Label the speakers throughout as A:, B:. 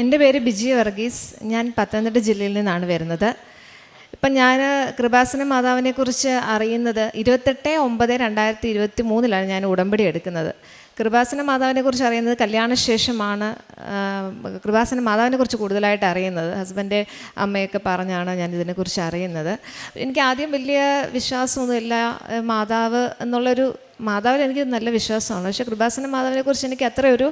A: എന്റെ പേര് ബിജി വർഗീസ്. ഞാൻ പത്തനംതിട്ട ജില്ലയിൽ നിന്നാണ് വരുന്നത്. ഇപ്പം ഞാൻ കൃപാസന മാതാവിനെ കുറിച്ച് അറിയുന്നത് ഇരുപത്തെട്ട് ഒമ്പത് രണ്ടായിരത്തി ഇരുപത്തി മൂന്നിലാണ് ഞാൻ ഉടമ്പടി എടുക്കുന്നത്. കൃപാസന മാതാവിനെ കുറിച്ച് അറിയുന്നത് കല്യാണശേഷമാണ് കൃപാസന മാതാവിനെ കുറിച്ച് കൂടുതലായിട്ട് അറിയുന്നത്. ഹസ്ബൻഡ് അമ്മയൊക്കെ പറഞ്ഞാണ് ഞാൻ ഇതിനെക്കുറിച്ച് അറിയുന്നത്. എനിക്ക് ആദ്യം വലിയ വിശ്വാസമൊന്നുമില്ല മാതാവ് എന്നുള്ളൊരു മാതാവിൽ എനിക്ക് നല്ല വിശ്വാസമാണ്. പക്ഷേ കൃപാസന മാതാവിനെ കുറിച്ച് എനിക്ക് അത്ര ഒരു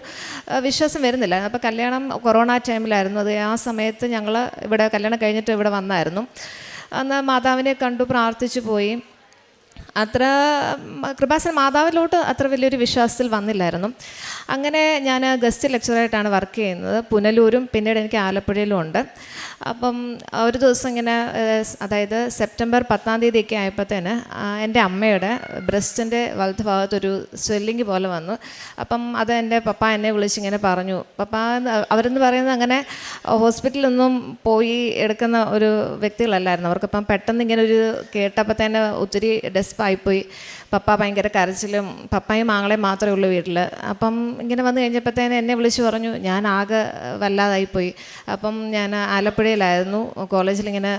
A: വിശ്വാസം വരുന്നില്ല. അപ്പോൾ കല്യാണം കൊറോണ ടൈമിലായിരുന്നു. അത് ആ സമയത്ത് ഞങ്ങൾ ഇവിടെ കല്യാണം കഴിഞ്ഞിട്ട് ഇവിടെ വന്നായിരുന്നു. അന്ന് മാതാവിനെ കണ്ടു പ്രാർത്ഥിച്ചു പോയി. അത്ര കൃപാസൻ മാതാവിലോട്ട് അത്ര വലിയൊരു വിശ്വാസത്തിൽ വന്നില്ലായിരുന്നു. അങ്ങനെ ഞാൻ ഗസ്റ്റ് ലെക്ചറായിട്ടാണ് വർക്ക് ചെയ്യുന്നത്. പുനലൂരും പിന്നീട് എനിക്ക് ആലപ്പുഴയിലും ഉണ്ട്. അപ്പം ഒരു ദിവസം ഇങ്ങനെ അതായത് സെപ്റ്റംബർ പത്താം തീയതിയൊക്കെ ആയപ്പോഴത്തേന് എന്റെ അമ്മയുടെ ബ്രസ്റ്റിന്റെ വലത് ഭാഗത്തൊരു സ്വെല്ലിങ് പോലെ വന്നു. അപ്പം അത് എന്റെ പപ്പ എന്നെ വിളിച്ചിങ്ങനെ പറഞ്ഞു പപ്പ അവരെന്ന് പറയുന്നത് അങ്ങനെ ഹോസ്പിറ്റലൊന്നും പോയി എടുക്കുന്ന ഒരു വ്യക്തികളല്ലായിരുന്നു. അവർക്കിപ്പം പെട്ടെന്ന് ഇങ്ങനെ ഒരു കേട്ടപ്പോൾ തന്നെ ഒത്തിരി ഡെസ്പായിപ്പോയി പപ്പ ഭയങ്കര കരച്ചിലും പപ്പായും മാങ്ങളെയും മാത്രമേ ഉള്ളൂ വീട്ടിൽ അപ്പം ഇങ്ങനെ വന്നു കഴിഞ്ഞപ്പോഴത്തേന് എന്നെ വിളിച്ചു പറഞ്ഞു ഞാൻ ആകെ വല്ലാതായിപ്പോയി. അപ്പം ഞാൻ ആലപ്പുഴയിലായിരുന്നു. കോളേജിൽ ഇങ്ങനെ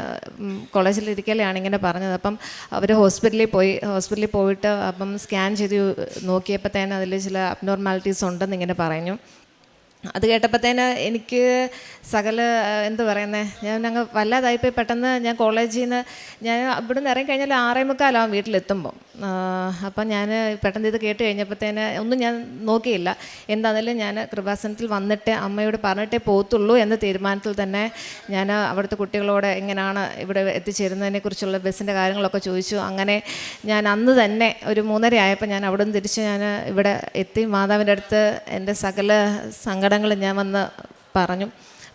A: കോളേജിൽ ഇരിക്കലെയാണ് ഇങ്ങനെ പറഞ്ഞത്. അപ്പം അവർ ഹോസ്പിറ്റലിൽ പോയി. ഹോസ്പിറ്റലിൽ പോയിട്ട് അപ്പം സ്കാൻ ചെയ്ത് നോക്കിയപ്പോഴത്തേന് അതിൽ ചില അബ്നോർമാലിറ്റീസ് ഉണ്ടെന്ന് ഇങ്ങനെ പറഞ്ഞു. അത് കേട്ടപ്പോഴത്തേന് എനിക്ക് സകല എന്ത് പറയുന്നത് ഞാൻ അങ്ങ് വല്ലാതായിപ്പോയി. പെട്ടെന്ന് ഞാൻ കോളേജിൽ നിന്ന് ഞാൻ ഇവിടെ നിന്ന് ഇറങ്ങി കഴിഞ്ഞാൽ ആറേ മുക്കാലാവും വീട്ടിലെത്തുമ്പം. അപ്പം ഞാൻ പെട്ടെന്ന് ഇത് കേട്ട് കഴിഞ്ഞപ്പോഴത്തേന് ഒന്നും ഞാൻ നോക്കിയില്ല. എന്താണെങ്കിലും ഞാൻ കൃപാസനത്തിൽ വന്നിട്ട് അമ്മയോട് പറഞ്ഞിട്ടേ പോകത്തുള്ളൂ എന്ന തീരുമാനത്തിൽ തന്നെ ഞാൻ അവിടുത്തെ കുട്ടികളോട് എങ്ങനെയാണ് ഇവിടെ എത്തിച്ചേരുന്നതിനെ കുറിച്ചുള്ള ബസ്സിന്റെ കാര്യങ്ങളൊക്കെ ചോദിച്ചു. അങ്ങനെ ഞാൻ അന്ന് തന്നെ ഒരു മൂന്നര ആയപ്പോൾ ഞാൻ അവിടെ നിന്ന് തിരിച്ച് ഞാൻ ഇവിടെ എത്തി. മാതാവിന്റെ അടുത്ത് എന്റെ സകല സങ്കടങ്ങൾ ഞാൻ വന്ന് പറഞ്ഞു.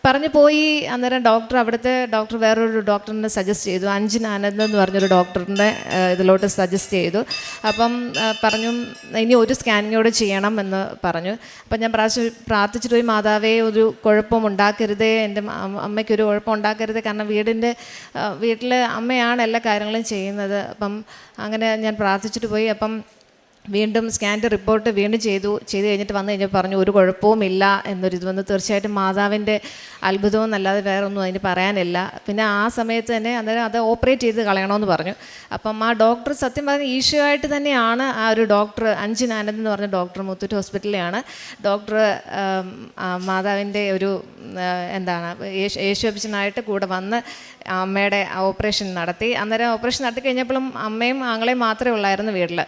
A: പറഞ്ഞു പോയി അന്നേരം ഡോക്ടർ അവിടുത്തെ ഡോക്ടർ വേറൊരു ഡോക്ടറിനെ സജസ്റ്റ് ചെയ്തു. അഞ്ജൻ ആനന്ദ് എന്ന് പറഞ്ഞൊരു ഡോക്ടറിന്റെ ഇതിലോട്ട് സജസ്റ്റ് ചെയ്തു. അപ്പം പറഞ്ഞു ഇനി ഒരു സ്കാനിങ്ങോട് ചെയ്യണം എന്ന് പറഞ്ഞു. അപ്പം ഞാൻ പ്രാവശ്യം പ്രാർത്ഥിച്ചിട്ട് പോയി മാതാവേ ഒരു കുഴപ്പം ഉണ്ടാക്കരുതേ. എന്റെ അമ്മ- അമ്മയ്ക്കൊരു കുഴപ്പം ഉണ്ടാക്കരുതേ. കാരണം വീടിന്റെ വീട്ടിൽ അമ്മയാണ് എല്ലാ കാര്യങ്ങളും ചെയ്യുന്നത്. അപ്പം അങ്ങനെ ഞാൻ പ്രാർത്ഥിച്ചിട്ട് പോയി. അപ്പം വീണ്ടും സ്കാന്റെ റിപ്പോർട്ട് വീണ്ടും ചെയ്തു ചെയ്ത് കഴിഞ്ഞിട്ട് വന്നു കഴിഞ്ഞപ്പോൾ പറഞ്ഞു ഒരു കുഴപ്പവുമില്ല എന്നൊരു ഇത് വന്ന്. തീർച്ചയായിട്ടും മാതാവിന്റെ അത്ഭുതവും അല്ലാതെ വേറെ ഒന്നും അതിന് പറയാനില്ല. പിന്നെ ആ സമയത്ത് തന്നെ അന്നേരം അത് ഓപ്പറേറ്റ് ചെയ്ത് കളയണമെന്ന് പറഞ്ഞു. അപ്പം ആ ഡോക്ടർ സത്യം പറഞ്ഞ ഈശോയായിട്ട് തന്നെയാണ് ആ ഒരു ഡോക്ടർ അഞ്ചിൻ എന്ന് പറഞ്ഞ ഡോക്ടർ മുത്തൂറ്റ് ഹോസ്പിറ്റലിലാണ് ഡോക്ടർ മാതാവിന്റെ ഒരു എന്താണ് യേശു യേശുഭക്ഷനായിട്ട് കൂടെ വന്ന് അമ്മയുടെ ഓപ്പറേഷൻ നടത്തി. അന്നേരം ഓപ്പറേഷൻ നടത്തി കഴിഞ്ഞപ്പോഴും അമ്മയും ആങ്ങളെയും മാത്രമേ ഉള്ളായിരുന്നു വീട്ടിൽ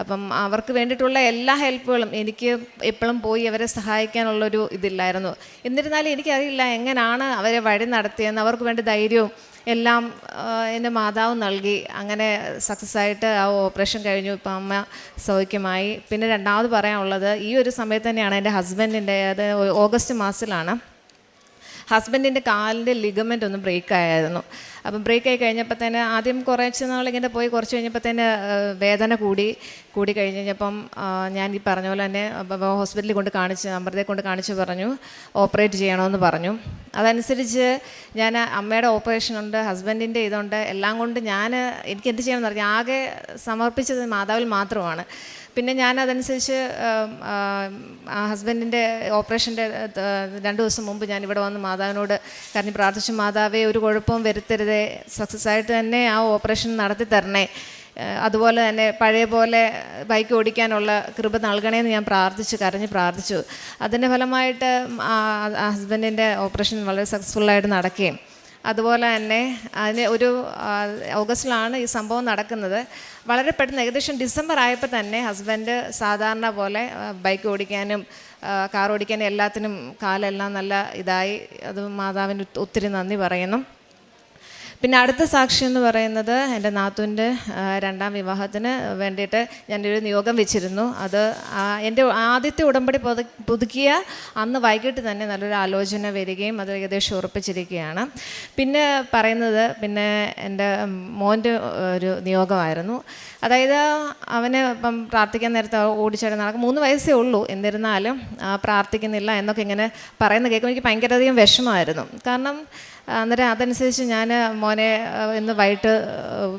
A: അപ്പം അവർക്ക് വേണ്ടിയിട്ടുള്ള എല്ലാ ഹെൽപ്പുകളും എനിക്ക് എപ്പോഴും പോയി അവരെ സഹായിക്കാനുള്ളൊരു ഇതില്ലായിരുന്നു. എന്നിരുന്നാലും എനിക്കറിയില്ല എങ്ങനെയാണ് അവരെ വഴി നടത്തിയെന്ന്. അവർക്ക് വേണ്ടി ധൈര്യവും എല്ലാം എന്റെ മാതാവ് നൽകി. അങ്ങനെ സക്സസ് ആയിട്ട് ആ ഓപ്പറേഷൻ കഴിഞ്ഞു. ഇപ്പം അമ്മ സൗഖ്യമായി. പിന്നെ രണ്ടാമത് പറയാനുള്ളത് ഈ ഒരു സമയത്ത് തന്നെയാണ് എന്റെ ഹസ്ബൻഡിന്റെ അത് ഓഗസ്റ്റ് മാസത്തിലാണ്. ഹസ്ബൻഡിന്റെ കാലിന്റെ ലിഗമെന്റ് ഒന്ന് ബ്രേക്ക് ആയിരുന്നു. അപ്പം ബ്രേക്ക് ആയി കഴിഞ്ഞപ്പോൾ തന്നെ ആദ്യം കുറച്ച് നാളിങ്ങനെ പോയി കുറച്ച് കഴിഞ്ഞപ്പോൾ തന്നെ വേദന കൂടി കൂടി കഴിഞ്ഞ് കഴിഞ്ഞപ്പം ഞാൻ ഈ പറഞ്ഞ പോലെ തന്നെ ഹോസ്പിറ്റലിൽ കൊണ്ട് കാണിച്ച് അമൃതയെ കൊണ്ട് കാണിച്ച് പറഞ്ഞു ഓപ്പറേറ്റ് ചെയ്യണമെന്ന് പറഞ്ഞു. അതനുസരിച്ച് ഞാൻ അമ്മയുടെ ഓപ്പറേഷൻ ഉണ്ട് ഹസ്ബൻഡിന്റെ ഇതുണ്ട് എല്ലാം കൊണ്ട് ഞാൻ എനിക്ക് എന്ത് ചെയ്യണമെന്ന് അറിയാം ആകെ സമർപ്പിച്ചത് മാതാവിൽ മാത്രമാണ്. പിന്നെ ഞാൻ അതനുസരിച്ച് ആ ഹസ്ബൻഡിന്റെ ഓപ്പറേഷന്റെ രണ്ട് ദിവസം മുമ്പ് ഞാൻ ഇവിടെ വന്ന് മാതാവിനോട് കാരണം പ്രാർത്ഥിച്ചു മാതാവേ ഒരു കുഴപ്പവും വരുത്തരുതേ. സക്സസ് ആയിട്ട് തന്നെ ആ ഓപ്പറേഷൻ നടത്തി തരണേ. അതുപോലെ തന്നെ പഴയ പോലെ ബൈക്ക് ഓടിക്കാനുള്ള കൃപ നൽകണേന്ന് ഞാൻ പ്രാർത്ഥിച്ചു കരഞ്ഞ് പ്രാർത്ഥിച്ചു. അതിന്റെ ഫലമായിട്ട് ആ ഹസ്ബൻഡിന്റെ ഓപ്പറേഷൻ വളരെ സക്സസ്ഫുള്ളായിട്ട് നടക്കുകയും അതുപോലെ തന്നെ അതിന് ഒരു ഓഗസ്റ്റിലാണ് ഈ സംഭവം നടക്കുന്നത്. വളരെ പെട്ടെന്ന് ഏകദേശം ഡിസംബർ ആയപ്പോൾ തന്നെ ഹസ്ബൻഡ് സാധാരണ പോലെ ബൈക്ക് ഓടിക്കാനും കാർ ഓടിക്കാനും എല്ലാത്തിനും കാലെല്ലാം നല്ല ഇതായി. അത് മാതാവിന് ഒത്തിരി നന്ദി പറയുന്നു. പിന്നെ അടുത്ത സാക്ഷി എന്ന് പറയുന്നത് എന്റെ നാത്തൂന്റെ രണ്ടാം വിവാഹത്തിന് വേണ്ടിയിട്ട് ഞാനൊരു നിയോഗം വെച്ചിരുന്നു. അത് എന്റെ ആദ്യത്തെ ഉടമ്പടി പുതു പുതുക്കിയ അന്ന് വൈകിട്ട് തന്നെ നല്ലൊരു ആലോചന വരികയും അത് ഏകദേശം ഉറപ്പിച്ചിരിക്കുകയാണ്. പിന്നെ പറയുന്നത് പിന്നെ എന്റെ മോന്റെ ഒരു നിയോഗമായിരുന്നു. അതായത് അവന് ഇപ്പം പ്രാർത്ഥിക്കാൻ നേരത്തെ ഓടിച്ചാടി നടക്കും. മൂന്ന് വയസ്സേ ഉള്ളൂ എന്നിരുന്നാലും പ്രാർത്ഥിക്കുന്നില്ല എന്നൊക്കെ ഇങ്ങനെ പറയുന്ന കേൾക്കുമ്പോൾ എനിക്ക് ഭയങ്കരധികം വിഷമമായിരുന്നു. കാരണം അന്നേരം അതനുസരിച്ച് ഞാൻ മോനെ ഇന്ന് വൈകിട്ട്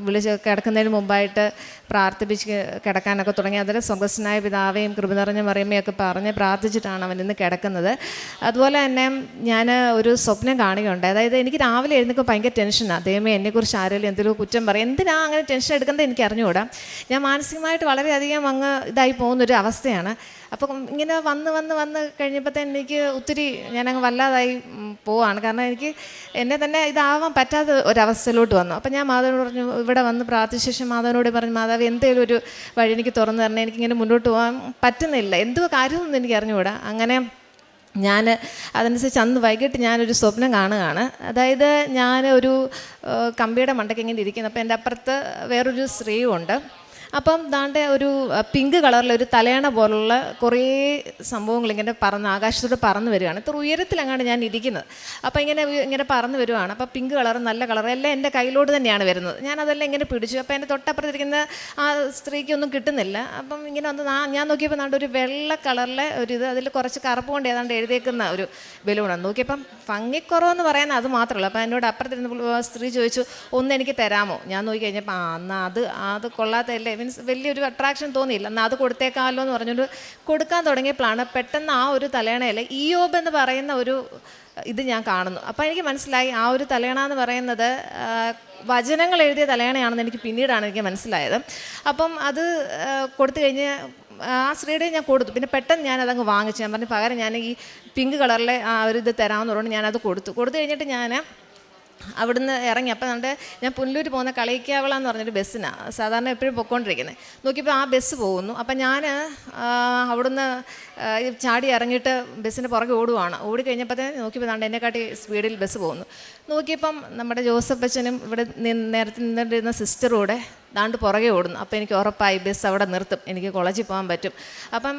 A: വിളിച്ച് കിടക്കുന്നതിന് മുമ്പായിട്ട് പ്രാർത്ഥിപ്പിച്ച് കിടക്കാനൊക്കെ തുടങ്ങി. അതിൽ സ്വഗസ്നായ പിതാവേയും കൃപ നിറഞ്ഞ മറിയമ്മയൊക്കെ പറഞ്ഞ് പ്രാർത്ഥിച്ചിട്ടാണ് അവൻ ഇന്ന് കിടക്കുന്നത്. അതുപോലെ തന്നെ ഞാൻ ഒരു സ്വപ്നം കാണുകയുണ്ട് അതായത് എനിക്ക് രാവിലെ എഴുന്നേൽക്കുമ്പോൾ ഭയങ്കര ടെൻഷനാണ് ദൈവമേ എന്നെക്കുറിച്ച് ആരെങ്കിലും എന്തെങ്കിലും കുറ്റം പറയും. എന്തിനാ അങ്ങനെ ടെൻഷൻ എടുക്കുന്നത് എനിക്ക് അറിഞ്ഞുകൂടാ ഞാൻ മാനസികമായിട്ട് വളരെയധികം അങ്ങ് ഇതായി പോകുന്നൊരു അവസ്ഥയാണ്. അപ്പം ഇങ്ങനെ വന്ന് വന്ന് വന്ന് കഴിഞ്ഞപ്പോഴത്തേന് എനിക്ക് ഒത്തിരി ഞാനങ്ങ് വല്ലാതായി പോവാണ്. കാരണം എനിക്ക് എന്നെ തന്നെ ഇതാവാൻ പറ്റാത്ത ഒരവസ്ഥയിലോട്ട് വന്നു. അപ്പം ഞാൻ മാധവനോട് പറഞ്ഞു ഇവിടെ വന്ന് പ്രാർത്ഥിച്ച ശേഷം മാധവനോട് പറഞ്ഞു മാധവ് എന്തെങ്കിലും ഒരു വഴി എനിക്ക് തുറന്നു തരണേ. എനിക്കിങ്ങനെ മുന്നോട്ട് പോകാൻ പറ്റുന്നില്ല. എന്തോ കാര്യമൊന്നും എനിക്ക് അറിഞ്ഞുകൂടാ. അങ്ങനെ ഞാൻ അതനുസരിച്ച് അന്ന് വൈകിട്ട് ഞാനൊരു സ്വപ്നം കാണുകയാണ്. അതായത് ഞാൻ ഒരു കമ്പിയുടെ മണ്ടയ്ക്ക് ഇങ്ങനെ ഇരിക്കുന്നു. അപ്പോൾ എന്റെ അപ്പുറത്ത് വേറൊരു സ്ത്രീയും ഉണ്ട് അപ്പം ദാണ്ടെ ഒരു പിങ്ക് കളറിലെ ഒരു തലയണ പോലുള്ള കുറേ സംഭവങ്ങൾ ഇങ്ങനെ പറന്ന് ആകാശത്തോട് പറന്ന് വരികയാണ്. ഇത്ര ഉയരത്തിലങ്ങാണ് ഞാൻ ഇരിക്കുന്നത്. അപ്പം ഇങ്ങനെ ഇങ്ങനെ പറന്ന് വരുവാണ്. അപ്പം പിങ്ക് കളർ നല്ല കളർ എല്ലാം എന്റെ കയ്യിലോട്ട് തന്നെയാണ് വരുന്നത്. ഞാൻ അതെല്ലാം ഇങ്ങനെ പിടിച്ചു. അപ്പം എന്റെ തൊട്ടപ്പുറത്തിരിക്കുന്ന ആ സ്ത്രീക്കൊന്നും കിട്ടുന്നില്ല. അപ്പം ഇങ്ങനെ വന്ന് നാ- ഞാൻ നോക്കിയപ്പോൾ നാണ്ട് ഒരു വെള്ള കളറിലെ ഒരു ഇത് അതിൽ കുറച്ച് കറുപ്പ് കൊണ്ട് ഏതാണ്ട് എഴുതിയേക്കുന്ന ഒരു ബലൂണാണ് നോക്കിയപ്പം ഭംഗിക്കുറവെന്ന് പറയാൻ അത് മാത്രമല്ല. അപ്പോൾ എന്നോട് അപ്പുറത്തിരുന്ന സ്ത്രീ ചോദിച്ചു ഒന്ന് എനിക്ക് തരാമോ? ഞാൻ നോക്കി കഴിഞ്ഞപ്പോൾ ആ എന്നാൽ അത് അത് കൊള്ളാത്തല്ലേ മീൻസ് വലിയൊരു അട്രാക്ഷൻ തോന്നിയില്ല. എന്നാൽ അത് കൊടുത്തേക്കാമല്ലോ എന്ന് പറഞ്ഞുകൊണ്ട് കൊടുക്കാൻ തുടങ്ങിയപ്പോഴാണ് പെട്ടെന്ന് ആ ഒരു തലയണയിൽ ഇയോബ് എന്ന് പറയുന്ന ഒരു ഇത് ഞാൻ കാണുന്നു. അപ്പോൾ എനിക്ക് മനസ്സിലായി ആ ഒരു തലയണ എന്ന് പറയുന്നത് വചനങ്ങൾ എഴുതിയ തലയണയാണെന്ന് എനിക്ക് പിന്നീടാണ് എനിക്ക് മനസ്സിലായത്. അപ്പം അത് കൊടുത്തു കഴിഞ്ഞ് ആ സ്ത്രീയുടെ ഞാൻ കൊടുത്തു. പിന്നെ പെട്ടെന്ന് ഞാൻ അതങ്ങ് വാങ്ങിച്ചു. ഞാൻ പറഞ്ഞു പകരം ഞാൻ ഈ പിങ്ക് കളറിലെ ആ ഒരു ഇത് തരാമെന്ന് പറഞ്ഞുകൊണ്ട് ഞാനത് കൊടുത്തു. കൊടുത്തു കഴിഞ്ഞിട്ട് ഞാൻ അവിടുന്ന് ഇറങ്ങി. അപ്പം നമ്മുടെ ഞാൻ പുനലൂർ പോകുന്ന കളിക്കാവള എന്ന് പറഞ്ഞൊരു ബസ്സിനാണ് സാധാരണ എപ്പോഴും പൊയ്ക്കൊണ്ടിരിക്കുന്നത് നോക്കിയപ്പോൾ ആ ബസ് പോകുന്നു. അപ്പം ഞാൻ അവിടുന്ന് ചാടി ഇറങ്ങിയിട്ട് ബസ്സിന്റെ പുറകെ ഓടുവാണ്. ഓടി കഴിഞ്ഞപ്പോഴത്തേ നോക്കിയപ്പോൾ ദാണ്ട് എന്നെക്കാട്ടി സ്പീഡിൽ ബസ് പോകുന്നു. നോക്കിയപ്പം നമ്മുടെ ജോസഫ് അച്ഛനും ഇവിടെ നിന്ന് നേരത്തെ നിന്നിരുന്ന സിസ്റ്ററൂടെ ദാണ്ട് പുറകെ ഓടുന്നു. അപ്പോൾ എനിക്ക് ഉറപ്പായി ബസ് അവിടെ നിർത്തും. എനിക്ക് കോളേജിൽ പോകാൻ പറ്റും. അപ്പം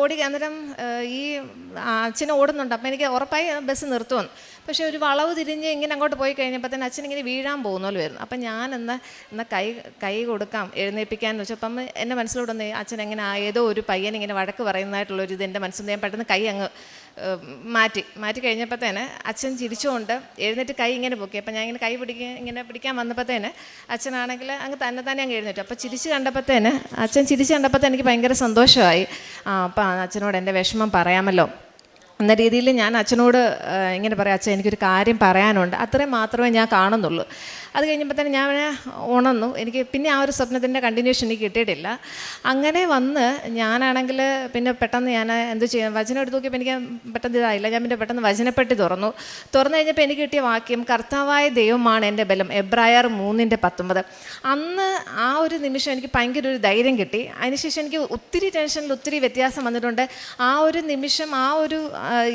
A: ഓടി അന്നേരം ഈ അച്ഛനും ഓടുന്നുണ്ട്. അപ്പം എനിക്ക് ഉറപ്പായി ബസ് നിർത്തുമെന്ന്. പക്ഷേ ഒരു വളവ് തിരിഞ്ഞ് ഇങ്ങനെ അങ്ങോട്ട് പോയി കഴിഞ്ഞപ്പോൾ തന്നെ അച്ഛൻ ഇങ്ങനെ വീഴാൻ പോകുന്ന പോലെ വരുന്നു അപ്പം ഞാൻ എന്നാൽ എന്നാൽ കൈ കൈ കൊടുക്കാം എഴുന്നേൽപ്പിക്കാൻ എന്ന് വെച്ചപ്പം എന്റെ മനസ്സിലൂടെ ഒന്ന് അച്ഛൻ എങ്ങനെ ആയതോ ഒരു പയ്യൻ ഇങ്ങനെ വഴക്ക് പറയുന്നതായിട്ടുള്ളൊരു ഇത് എന്റെ മനസ്സിൽ ഞാൻ പെട്ടെന്ന് കൈ അങ്ങ് മാറ്റി. മാറ്റി കഴിഞ്ഞപ്പോഴത്തേന് അച്ഛൻ ചിരിച്ചുകൊണ്ട് എഴുന്നേറ്റ് കൈ ഇങ്ങനെ പൊക്കി. അപ്പം ഞാൻ ഇങ്ങനെ കൈ പിടിക്കാൻ ഇങ്ങനെ പിടിക്കാൻ വന്നപ്പോഴത്തേന് അച്ഛനാണെങ്കിൽ അങ്ങ് തന്നെ തന്നെ അങ്ങ് എഴുന്നേറ്റു. അപ്പോൾ ചിരിച്ച് കണ്ടപ്പോഴത്തേന് അച്ഛൻ ചിരിച്ച് കണ്ടപ്പോഴത്തേന് എനിക്ക് ഭയങ്കര സന്തോഷമായി. ആ അപ്പം അച്ഛനോട് എന്റെ വിഷമം പറയാമല്ലോ. എന്ന രീതിയിൽ ഞാൻ അച്ഛനോട് ഇങ്ങനെ പറയാം അച്ഛൻ എനിക്കൊരു കാര്യം പറയാനുണ്ട്. അത്രയും മാത്രമേ ഞാൻ കാണുന്നുള്ളൂ. അത് കഴിഞ്ഞപ്പോൾ തന്നെ ഞാൻ ഉണർന്നു. എനിക്ക് പിന്നെ ആ ഒരു സ്വപ്നത്തിന്റെ കണ്ടിന്യൂഷൻ എനിക്ക് കിട്ടിയിട്ടില്ല. അങ്ങനെ വന്ന് ഞാനാണെങ്കിൽ പിന്നെ പെട്ടെന്ന് ഞാൻ എന്ത് ചെയ്യാം വചനം എടുത്ത് നോക്കിയപ്പോൾ എനിക്ക് പെട്ടെന്ന് ഇതായില്ല. ഞാൻ പിന്നെ പെട്ടെന്ന് വചനപ്പെട്ടി തുറന്നു. തുറന്നു കഴിഞ്ഞപ്പോൾ എനിക്ക് കിട്ടിയ വാക്യം കർത്താവായ ദൈവമാണ് എന്റെ ബലം. എബ്രായർ മൂന്നിന്റെ പത്തൊമ്പത്. അന്ന് ആ ഒരു നിമിഷം എനിക്ക് ഭയങ്കര ഒരു ധൈര്യം കിട്ടി. അതിനുശേഷം എനിക്ക് ഒത്തിരി ടെൻഷനിൽ ഒത്തിരി വ്യത്യാസം വന്നിട്ടുണ്ട്. ആ ഒരു നിമിഷം ആ ഒരു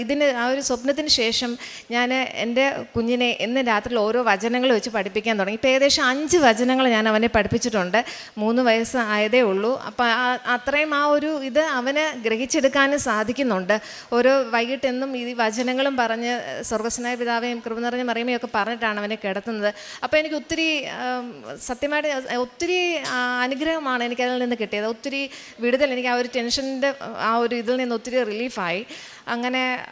A: ഇതിന് ആ ഒരു സ്വപ്നത്തിന് ശേഷം ഞാൻ എന്റെ കുഞ്ഞിനെ എന്ന് രാത്രിയിൽ ഓരോ വചനങ്ങൾ വെച്ച് പഠിപ്പിക്കാൻ തുടങ്ങി. ഇപ്പോൾ ഏകദേശം അഞ്ച് വചനങ്ങൾ ഞാൻ അവനെ പഠിപ്പിച്ചിട്ടുണ്ട്. മൂന്ന് വയസ്സ് ആയതേ ഉള്ളൂ. അപ്പോൾ അത്രയും ആ ഒരു ഇത് അവന് ഗ്രഹിച്ചെടുക്കാനും സാധിക്കുന്നുണ്ട്. ഓരോ വൈകിട്ടെന്നും ഈ വചനങ്ങളും പറഞ്ഞ് സ്വർഗസ്നായ പിതാവേയും കൃപ നിറഞ്ഞ മറിയമയും ഒക്കെ പറഞ്ഞിട്ടാണ് അവനെ കിടത്തുന്നത്. അപ്പോൾ എനിക്ക് ഒത്തിരി സത്യമായിട്ട് ഒത്തിരി അനുഗ്രഹമാണ് എനിക്ക് അതിൽ നിന്ന് കിട്ടിയത്. ഒത്തിരി വിടുതൽ എനിക്ക് ആ ഒരു ടെൻഷന്റെ ആ ഒരു ഇതിൽ നിന്ന് ഒത്തിരി റിലീഫായി അങ്ങനെ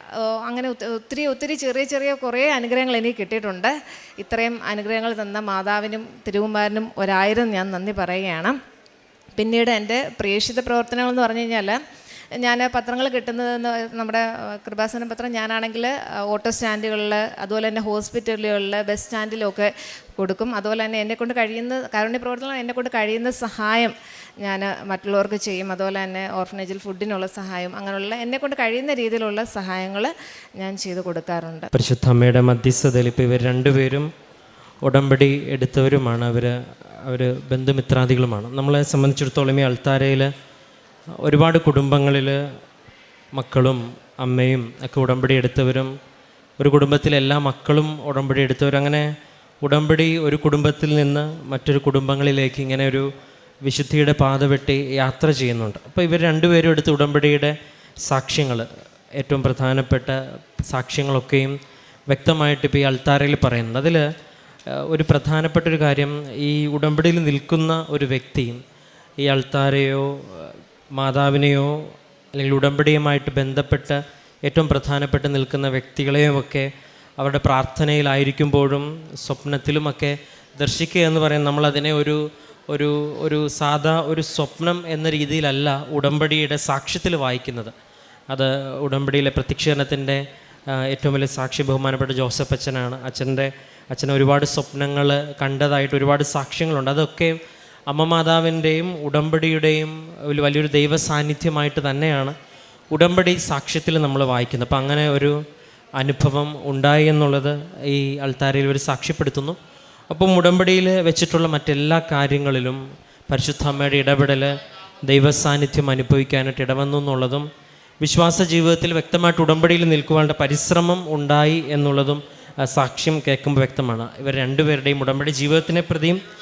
A: അങ്ങനെ ഒത്തി- ഒത്തിരി ഒത്തിരി ചെറിയ ചെറിയ കുറേ അനുഗ്രഹങ്ങൾ എനിക്ക് കിട്ടിയിട്ടുണ്ട്. ഇത്രയും അനുഗ്രഹങ്ങൾ തന്ന മാതാവിനും തിരുവുമാരനും ഒരായിരം ഞാൻ നന്ദി പറയുകയാണ്. പിന്നീട് എന്റെ പ്രേക്ഷിത പ്രവർത്തനങ്ങൾ എന്ന് പറഞ്ഞു കഴിഞ്ഞാൽ ഞാൻ പത്രങ്ങൾ കിട്ടുന്നത് നമ്മുടെ കൃപാസന പത്രം ഞാനാണെങ്കിൽ ഓട്ടോ സ്റ്റാൻഡുകളിൽ അതുപോലെ തന്നെ ഹോസ്പിറ്റലുകളിൽ ബസ് സ്റ്റാൻഡിലൊക്കെ കൊടുക്കും. അതുപോലെ തന്നെ എന്നെക്കൊണ്ട് കഴിയുന്ന കാരുണ്യ പ്രവർത്തനം എന്നെക്കൊണ്ട് കഴിയുന്ന സഹായം ഞാൻ മറ്റുള്ളവർക്ക് ചെയ്യും. അതുപോലെ തന്നെ ഓർഫനേജിൽ ഫുഡിനുള്ള സഹായം അങ്ങനെയുള്ള എന്നെക്കൊണ്ട് കഴിയുന്ന രീതിയിലുള്ള സഹായങ്ങൾ ഞാൻ ചെയ്ത് കൊടുക്കാറുണ്ട്.
B: പരിശുദ്ധ അമ്മയുടെ മധ്യസ്ഥതയിൽ ഇപ്പോൾ ഇവർ രണ്ടുപേരും ഉടമ്പടി എടുത്തവരുമാണ്. അവർ അവർ ബന്ധുമിത്രാദികളുമാണ്. നമ്മളെ സംബന്ധിച്ചിടത്തോളം ഈ അൾത്താരയിൽ ഒരുപാട് കുടുംബങ്ങളിൽ മക്കളും അമ്മയും ഒക്കെ ഉടമ്പടി എടുത്തവരും ഒരു കുടുംബത്തിലെ എല്ലാ മക്കളും ഉടമ്പടി എടുത്തവരും. അങ്ങനെ ഉടമ്പടി ഒരു കുടുംബത്തിൽ നിന്ന് മറ്റൊരു കുടുംബങ്ങളിലേക്ക് ഇങ്ങനെ ഒരു വിശുദ്ധിയുടെ പാത വെട്ടി യാത്ര ചെയ്യുന്നുണ്ട്. അപ്പോൾ ഇവർ രണ്ടുപേരും എടുത്ത് ഉടമ്പടിയുടെ സാക്ഷ്യങ്ങൾ ഏറ്റവും പ്രധാനപ്പെട്ട സാക്ഷ്യങ്ങളൊക്കെയും വ്യക്തമായിട്ട് ഇപ്പോൾ ഈ അൾത്താരയിൽ പറയുന്നുണ്ട്. അതിൽ ഒരു പ്രധാനപ്പെട്ട ഒരു കാര്യം ഈ ഉടമ്പടിയിൽ നിൽക്കുന്ന ഒരു വ്യക്തി ഈ അൾത്താരയോ മാതാവിനെയോ അല്ലെങ്കിൽ ഉടമ്പടിയുമായിട്ട് ബന്ധപ്പെട്ട ഏറ്റവും പ്രധാനപ്പെട്ട് നിൽക്കുന്ന വ്യക്തികളെയും ഒക്കെ അവരുടെ പ്രാർത്ഥനയിലായിരിക്കുമ്പോഴും സ്വപ്നത്തിലുമൊക്കെ ദർശിക്കുക എന്ന് പറയുന്നത് നമ്മളതിനെ ഒരു ഒരു ഒരു സാധാ ഒരു സ്വപ്നം എന്ന രീതിയിലല്ല ഉടമ്പടിയുടെ സാക്ഷ്യത്തിൽ വായിക്കുന്നത്. അത് ഉടമ്പടിയിലെ പ്രത്യക്ഷീകരണത്തിന്റെ ഏറ്റവും വലിയ സാക്ഷി ബഹുമാനപ്പെട്ട ജോസഫ് അച്ഛനാണ്. അച്ഛന്റെ അച്ഛൻ ഒരുപാട് സ്വപ്നങ്ങൾ കണ്ടതായിട്ട് ഒരുപാട് സാക്ഷ്യങ്ങളുണ്ട്. അതൊക്കെ അമ്മ മാതാവിന്റെയും ഉടമ്പടിയുടെയും ഒരു വലിയൊരു ദൈവ സാന്നിധ്യമായിട്ട് തന്നെയാണ് ഉടമ്പടി സാക്ഷ്യത്തിൽ നമ്മൾ വായിക്കുന്നത്. അപ്പം അങ്ങനെ ഒരു അനുഭവം ഉണ്ടായി എന്നുള്ളത് ഈ അൾത്താരയിൽ ഒരു സാക്ഷ്യപ്പെടുത്തുന്നു. അപ്പം ഉടമ്പടിയിൽ വെച്ചിട്ടുള്ള മറ്റെല്ലാ കാര്യങ്ങളിലും പരിശുദ്ധ അമ്മയുടെ ഇടപെടൽ ദൈവസാന്നിധ്യം അനുഭവിക്കാനായിട്ട് ഇടവന്നു എന്നുള്ളതും വിശ്വാസ ജീവിതത്തിൽ വ്യക്തമായിട്ട് ഉടമ്പടിയിൽ നിൽക്കുവാനുള്ള പരിശ്രമം ഉണ്ടായി എന്നുള്ളതും സാക്ഷ്യം കേൾക്കുമ്പോൾ വ്യക്തമാണ്. ഇവർ രണ്ടുപേരുടെയും ഉടമ്പടി ജീവിതത്തിനെ പ്രതിയും